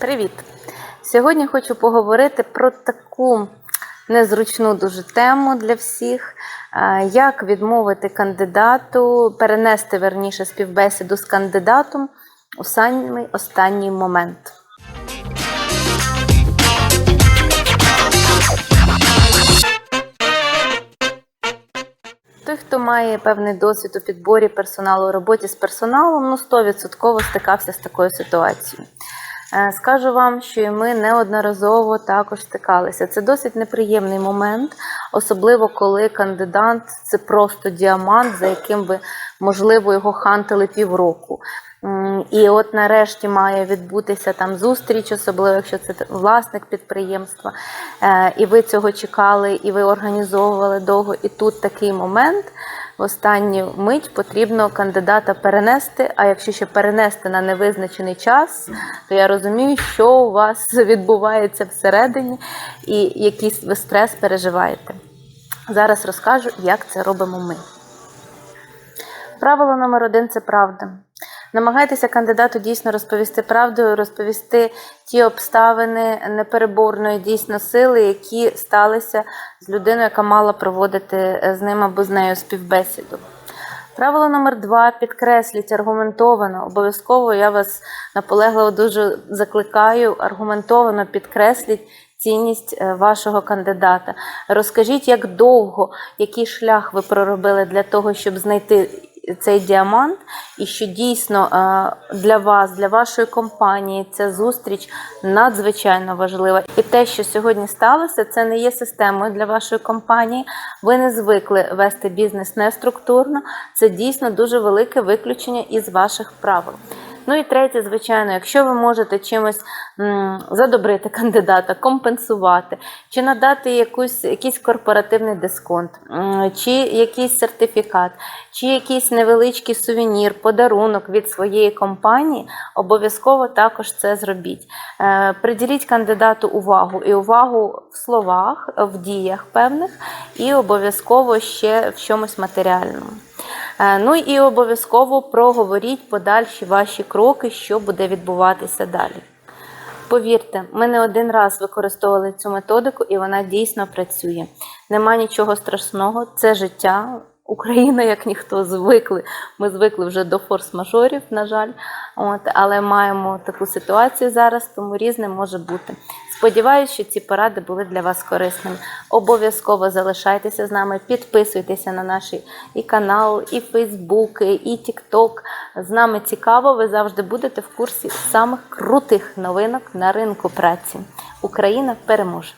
Привіт! Сьогодні хочу поговорити про таку незручну дуже тему для всіх. Як відмовити кандидату, перенести верніше співбесіду з кандидатом у самий останній момент. Той, хто має певний досвід у підборі персоналу, у роботі з персоналом, ну 100% стикався з такою ситуацією. Е, Скажу вам, що і ми неодноразово також стикалися. Це досить неприємний момент, особливо коли кандидат це просто діамант, за яким ви, можливо, його хантили півроку. І от нарешті має відбутися там зустріч, особливо якщо це власник підприємства, Е, і ви цього чекали, і ви організовували довго. І тут такий момент. В останню мить потрібно кандидата перенести. А якщо ще перенести на невизначений час, то я розумію, що у вас відбувається всередині, і якийсь ви стрес переживаєте. Зараз розкажу, як це робимо ми. Правило номер один це правда. Намагайтеся кандидату дійсно розповісти правду, розповісти ті обставини непереборної дійсно сили, які сталися з людиною, яка мала проводити е, з ним або з нею співбесіду. Правило номер два підкресліть аргументовано. Обов'язково я вас наполегливо дуже закликаю, аргументовано підкресліть цінність е, вашого кандидата. Розкажіть, як довго, який шлях ви проробили для того, щоб знайти цей діамант, і що дійсно е, для вас, для вашої компанії, ця зустріч надзвичайно важлива. І те, що сьогодні сталося, це не є системою для вашої компанії. Ви не звикли вести бізнес неструктурно. Це дійсно дуже велике виключення із ваших правил. Ну і третє, звичайно, якщо ви можете чимось задобрити кандидата, компенсувати, чи надати якусь, якийсь корпоративний дисконт, чи якийсь сертифікат, чи якийсь невеличкий сувенір, подарунок від своєї компанії, обов'язково також це зробіть. Е, Приділіть кандидату увагу і увагу в словах, в діях певних, і обов'язково ще в чомусь матеріальному. Е, Ну і обов'язково проговоріть подальші ваші кроки, що буде відбуватися далі. Повірте, ми не один раз використовували цю методику, і вона дійсно працює. Нема нічого страшного, це життя. Україна, як ніхто, звикли. Ми звикли вже до форс-мажорів, на жаль. От, але маємо таку ситуацію зараз, тому різне може бути. Сподіваюсь, що ці поради були для вас корисними. Обов'язково залишайтеся з нами, підписуйтеся на наш і канал, і Фейсбук, і Тікток. З нами цікаво, ви завжди будете в курсі самих крутих новинок на ринку праці. Україна переможе!